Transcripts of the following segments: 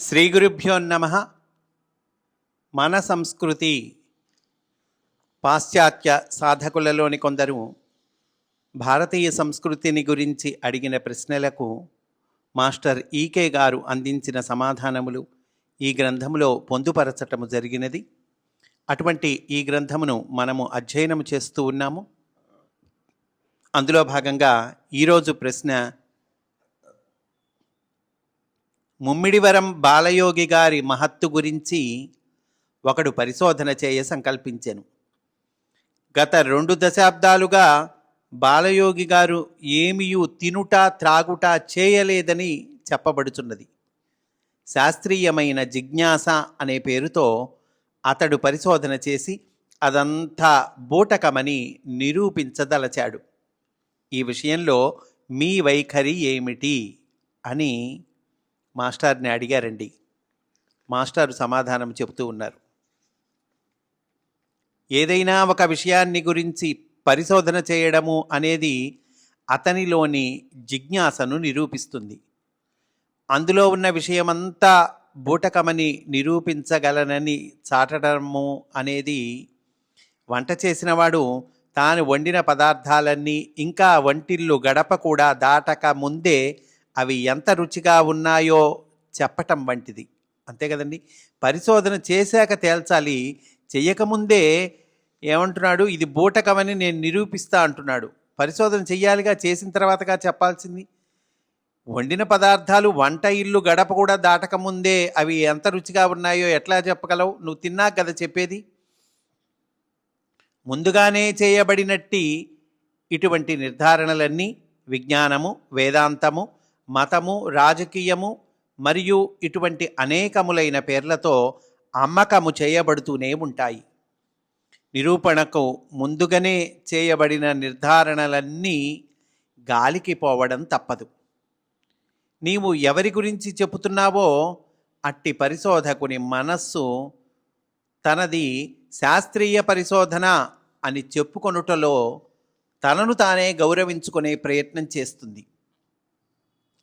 శ్రీ గురుభ్యో నమ. మన సంస్కృతి పాశ్చాత్య సాధకులలోని కొందరు భారతీయ సంస్కృతిని గురించి అడిగిన ప్రశ్నలకు మాస్టర్ ఈకే గారు అందించిన సమాధానములు ఈ గ్రంథములో పొందుపరచటము జరిగినది. అటువంటి ఈ గ్రంథమును మనము అధ్యయనం చేస్తూ ఉన్నాము. అందులో భాగంగా ఈరోజు ప్రశ్న ముమ్మిడివరం బాలయోగి గారి మహత్తు గురించి ఒకడు పరిశోధన చేయ సంకల్పించెను. గత రెండు దశాబ్దాలుగా బాలయోగి గారు ఏమియూ తినుట త్రాగుట చేయలేదని చెప్పబడుచున్నది. శాస్త్రీయమైన జిజ్ఞాస అనే పేరుతో అతడు పరిశోధన చేసి అదంతా బూటకమని నిరూపించదలచాడు. ఈ విషయంలో మీ వైఖరి ఏమిటి? అని మాస్టార్ని అడిగారండి. మాస్టారు సమాధానం చెబుతూ ఉన్నారు. ఏదైనా ఒక విషయాన్ని గురించి పరిశోధన చేయడము అనేది అతనిలోని జిజ్ఞాసను నిరూపిస్తుంది. అందులో ఉన్న విషయమంతా బూటకమని నిరూపించగలనని చాటడము అనేది వంట చేసినవాడు తాను వండిన పదార్థాలన్నీ ఇంకా వంటిల్లు గడప కూడా దాటక ముందే అవి ఎంత రుచిగా ఉన్నాయో చెప్పటం వంటిది. అంతే కదండి? పరిశోధన చేశాక తేల్చాలి. చెయ్యకముందే ఏమంటున్నాడు? ఇది బూటకమని నేను నిరూపిస్తా అంటున్నాడు. పరిశోధన చెయ్యాలిగా చేసిన తర్వాతగా చెప్పాల్సింది. వండిన పదార్థాలు వంట ఇల్లు గడప కూడా దాటకముందే అవి ఎంత రుచిగా ఉన్నాయో ఎట్లా చెప్పగలవు? నువ్వు తిన్నాక కదా చెప్పేది? ముందుగానే చేయబడినట్టి ఇటువంటి నిర్ధారణలన్నీ విజ్ఞానము వేదాంతము మతము రాజకీయము మరియు ఇటువంటి అనేకములైన పేర్లతో అమ్మకము చేయబడుతూనే ఉంటాయి. నిరూపణకు ముందుగానే చేయబడిన నిర్ధారణలన్నీ గాలికి పోవడం తప్పదు. నీవు ఎవరి గురించి చెబుతున్నావో అట్టి పరిశోధకుని మనస్సు తనది శాస్త్రీయ పరిశోధన అని చెప్పుకొనుటలో తనను తానే గౌరవించుకునే ప్రయత్నం చేస్తుంది.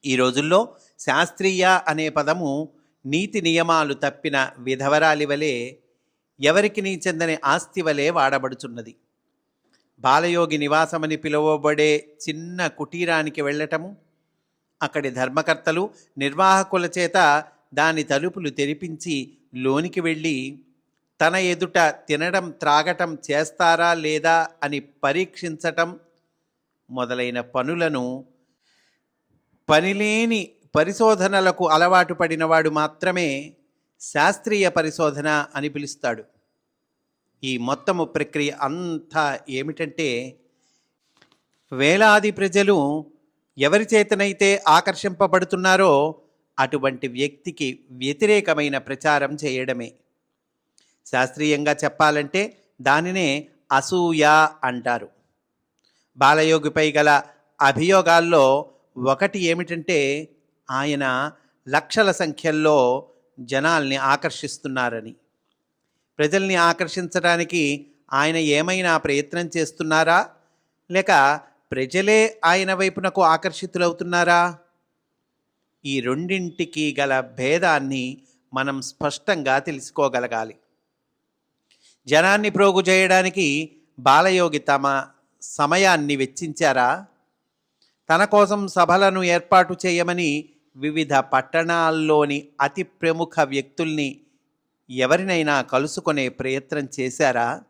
ఈ రోజుల్లో శాస్త్రీయ అనే పదము నీతి నియమాలు తప్పిన విధవరాలి వలె ఎవరికి నీ చెందని ఆస్తి వలె వాడబడుచున్నది. బాలయోగి నివాసమని పిలువబడే చిన్న కుటీరానికి వెళ్ళటము అక్కడి ధర్మకర్తలు నిర్వాహకుల చేత దాని తలుపులు తెరిపించి లోనికి వెళ్ళి తన ఎదుట తినడం త్రాగటం చేస్తారా లేదా అని పరీక్షించటం మొదలైన పనులను పనిలేని పరిశోధనలకు అలవాటు పడినవాడు మాత్రమే శాస్త్రీయ పరిశోధన అని పిలుస్తాడు. ఈ మొత్తము ప్రక్రియ అంతా ఏమిటంటే వేలాది ప్రజలు ఎవరి చేతనైతే ఆకర్షింపబడుతున్నారో అటువంటి వ్యక్తికి వ్యతిరేకమైన ప్రచారం చేయడమే. శాస్త్రీయంగా చెప్పాలంటే దానినే అసూయ అంటారు. బాలయోగిపై గల అభియోగాల్లో ఒకటి ఏమిటంటే ఆయన లక్షల సంఖ్యల్లో జనాల్ని ఆకర్షిస్తున్నారని. ప్రజల్ని ఆకర్షించడానికి ఆయన ఏమైనా ప్రయత్నం చేస్తున్నారా? లేక ప్రజలే ఆయన వైపునకు ఆకర్షితులవుతున్నారా? ఈ రెండింటికి గల భేదాన్ని మనం స్పష్టంగా తెలుసుకోగలగాలి. జనాన్ని ప్రోగు చేయడానికి బాలయోగి తమ సమయాన్ని వెచ్చించారా? తన కోసం సభలను ఏర్పాటు చేయమని వివిధ పట్టణాల్లోని అతి ప్రముఖ వ్యక్తుల్ని ఎవరినైనా కలుసుకునే ప్రయత్నం చేశారా?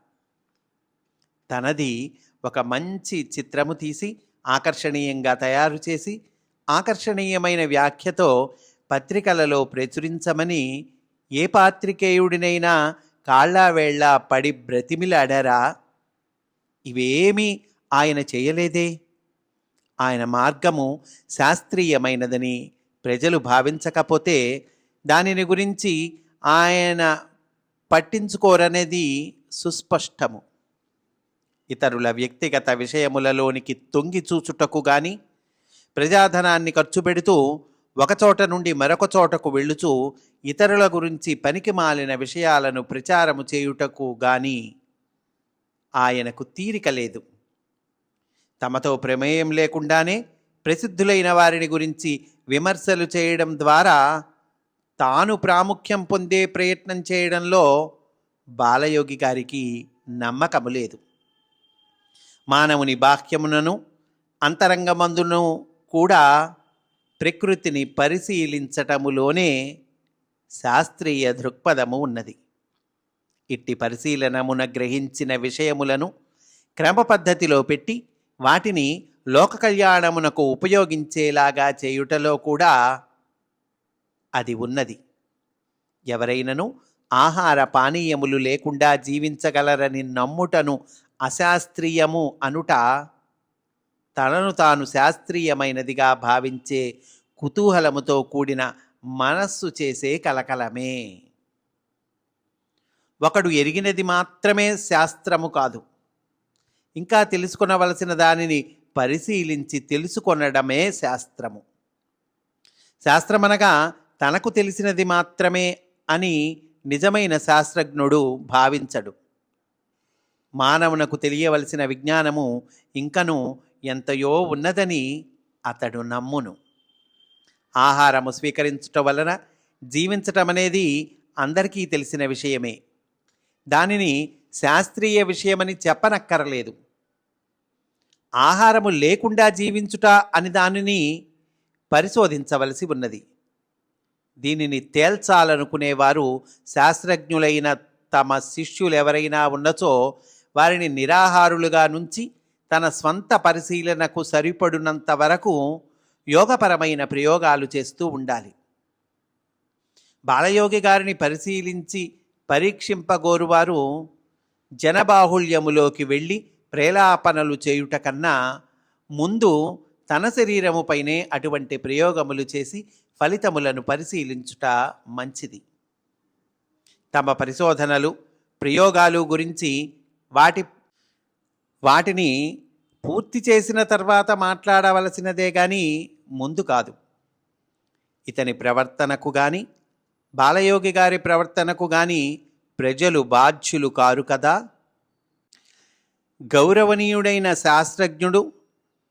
తనది ఒక మంచి చిత్రము తీసి ఆకర్షణీయంగా తయారు చేసి ఆకర్షణీయమైన వ్యాఖ్యతో పత్రికలలో ప్రచురించమని ఏ పాత్రికేయుడినైనా కాళ్ళావేళ్ళా పడి బ్రతిమిలాడారా? ఇవేమీ ఆయన చేయలేదే? ఆయన మార్గము శాస్త్రీయమైనదని ప్రజలు భావించకపోతే దానిని గురించి ఆయన పట్టించుకోరనేది సుస్పష్టము. ఇతరుల వ్యక్తిగత విషయములలోనికి తొంగి చూచుటకు గాని ప్రజాధనాన్ని ఖర్చు పెడుతూ ఒకచోట నుండి మరొక చోటకు వెళ్ళుచూ ఇతరుల గురించి పనికి మాలిన విషయాలను ప్రచారము చేయుటకు గాని ఆయనకు తీరిక లేదు. తమతో ప్రమేయం లేకుండానే ప్రసిద్ధులైన వారిని గురించి విమర్శలు చేయడం ద్వారా తాను ప్రాముఖ్యం పొందే ప్రయత్నం చేయడంలో బాలయోగి గారికి నమ్మకము లేదు. మానవుని బాహ్యమునను అంతరంగమందును కూడా ప్రకృతిని పరిశీలించటములోనే శాస్త్రీయ దృక్పథము ఉన్నది. ఇట్టి పరిశీలనమున గ్రహించిన విషయములను క్రమ పద్ధతిలో పెట్టి వాటిని లోక కళ్యాణమునకు ఉపయోగించేలాగా చేయుటలో కూడా అది ఉన్నది. ఎవరైనను ఆహార పానీయములు లేకుండా జీవించగలరని నమ్ముటను అశాస్త్రీయము అనుట తనను తాను శాస్త్రీయమైనదిగా భావించే కుతూహలముతో కూడిన మనస్సు చేసే కలకలమే. ఒకడు ఎరిగినది మాత్రమే శాస్త్రము కాదు. ఇంకా తెలుసుకొనవలసిన దానిని పరిశీలించి తెలుసుకొనడమే శాస్త్రము. శాస్త్రమనగా తనకు తెలిసినది మాత్రమే అని నిజమైన శాస్త్రజ్ఞుడు భావించడు. మానవునకు తెలియవలసిన విజ్ఞానము ఇంకను ఎంతయో ఉన్నదని అతడు నమ్మును. ఆహారము స్వీకరించటం వలన జీవించటం అనేది అందరికీ తెలిసిన విషయమే. దానిని శాస్త్రీయ విషయమని చెప్పనక్కరలేదు. ఆహారము లేకుండా జీవించుట అని దానిని పరిశోధించవలసి ఉన్నది. దీనిని తేల్చాలనుకునేవారు శాస్త్రజ్ఞులైన తమ శిష్యులు ఎవరైనా ఉన్నచో వారిని నిరాహారులుగా నుంచి తన స్వంత పరిశీలనకు సరిపడినంత వరకు యోగపరమైన ప్రయోగాలు చేస్తూ ఉండాలి. బాలయోగి గారిని పరిశీలించి పరీక్షింపగోరువారు జనబాహుళ్యములోకి వెళ్ళి ప్రేలాపనలు చేయుట కన్నా ముందు తన శరీరముపైనే అటువంటి ప్రయోగములు చేసి ఫలితములను పరిశీలించుట మంచిది. తమ పరిశోధనలు ప్రయోగాలు గురించి వాటి వాటిని పూర్తి చేసిన తర్వాత మాట్లాడవలసినదే కానీ ముందు కాదు. ఇతని ప్రవర్తనకు కానీ బాలయోగి గారి ప్రవర్తనకు కానీ ప్రజలు బాధ్యులు కారు కదా? గౌరవనీయుడైన శాస్త్రజ్ఞుడు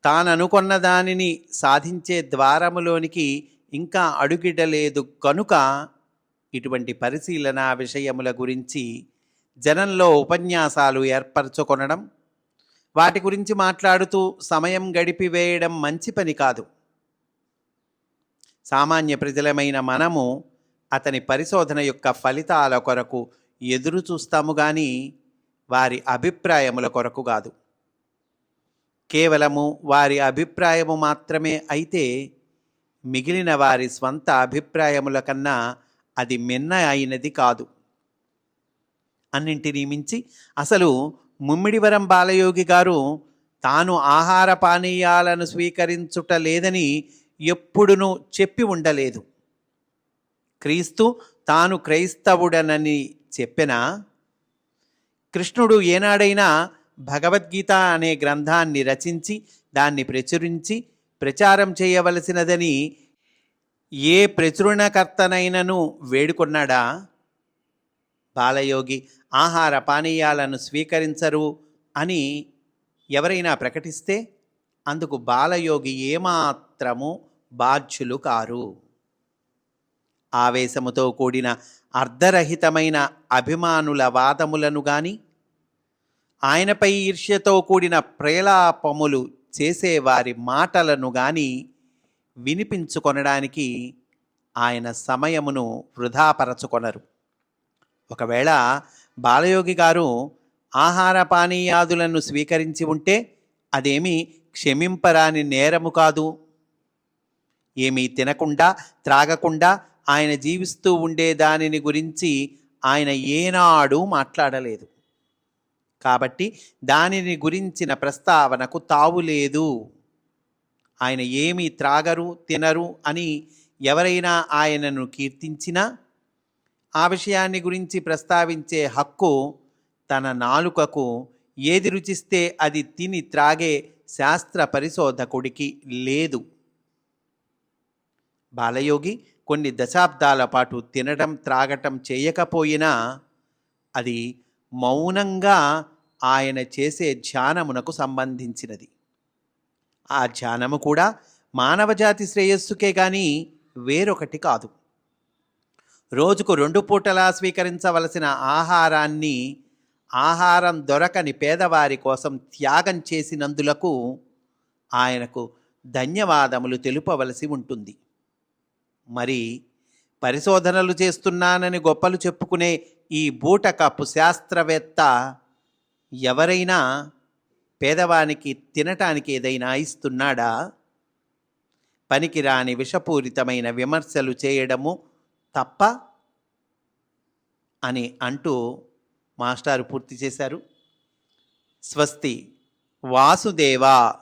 తాననుకొన్న దానిని సాధించే ద్వారములోనికి ఇంకా అడుగిడలేదు కనుక ఇటువంటి పరిశీలన విషయముల గురించి జనంలో ఉపన్యాసాలు ఏర్పరచుకొనడం వాటి గురించి మాట్లాడుతూ సమయం గడిపివేయడం మంచి పని కాదు. సామాన్య ప్రజలమైన మనము అతని పరిశోధన యొక్క ఫలితాల కొరకు ఎదురు చూస్తాము కానీ వారి అభిప్రాయముల కొరకు కాదు. కేవలము వారి అభిప్రాయము మాత్రమే అయితే మిగిలిన వారి స్వంత అభిప్రాయముల కన్నా అది మిన్న అయినది కాదు. అన్నింటినీ మించి అసలు ముమ్మిడివరం బాలయోగి గారు తాను ఆహార పానీయాలను స్వీకరించుట లేదని ఎప్పుడునూ చెప్పి ఉండలేదు. క్రీస్తు తాను క్రైస్తవుడనని చెప్పినా కృష్ణుడు ఏనాడైనా భగవద్గీత అనే గ్రంథాన్ని రచించి దాన్ని ప్రచురించి ప్రచారం చేయవలసినదని ఏ ప్రచురణకర్తనైనను వేడుకున్నాడా? బాలయోగి ఆహార పానీయాలను స్వీకరించరు అని ఎవరైనా ప్రకటిస్తే అందుకు బాలయోగి ఏమాత్రము బాధ్యులు కారు. ఆవేశముతో కూడిన అర్ధరహితమైన అభిమానుల వాదములను గాని ఆయనపై ఈర్ష్యతో కూడిన ప్రేలాపములు చేసేవారి మాటలను గాని వినిపించుకొనడానికి ఆయన సమయమును వృధాపరచుకొనరు. ఒకవేళ బాలయోగి గారు ఆహార పానీయాదులను స్వీకరించి ఉంటే అదేమీ క్షమింపరాని నేరము కాదు. ఏమీ తినకుండా త్రాగకుండా ఆయన జీవిస్తూ ఉండే దానిని గురించి ఆయన ఏనాడూ మాట్లాడలేదు. కాబట్టి దానిని గురించిన ప్రస్తావనకు తావు లేదు. ఆయన ఏమీ త్రాగరు తినరు అని ఎవరైనా ఆయనను కీర్తించినా ఆ విషయాన్ని గురించి ప్రస్తావించే హక్కు తన నాలుకకు ఏది రుచిస్తే అది తిని త్రాగే శాస్త్ర పరిశోధకుడికి లేదు. బాలయోగి కొన్ని దశాబ్దాల పాటు తినడం త్రాగటం చేయకపోయినా అది మౌనంగా ఆయన చేసే ధ్యానమునకు సంబంధించినది. ఆ ధ్యానము కూడా మానవజాతి శ్రేయస్సుకే గాని వేరొకటి కాదు. రోజుకు రెండు పూటలా స్వీకరించవలసిన ఆహారాన్ని ఆహారం దొరకని పేదవారి కోసం త్యాగం చేసినందులకు ఆయనకు ధన్యవాదములు తెలుపవలసి ఉంటుంది. మరి పరిశోధనలు చేస్తున్నానని గొప్పలు చెప్పుకునే ఈ బూటకపు శాస్త్రవేత్త ఎవరైనా పేదవానికి తినటానికి ఏదైనా ఇస్తున్నాడా? పనికిరాని విషపూరితమైన విమర్శలు చేయడము తప్ప అని అంటూ మాస్టారు పూర్తి చేశారు. స్వస్తి వాసుదేవా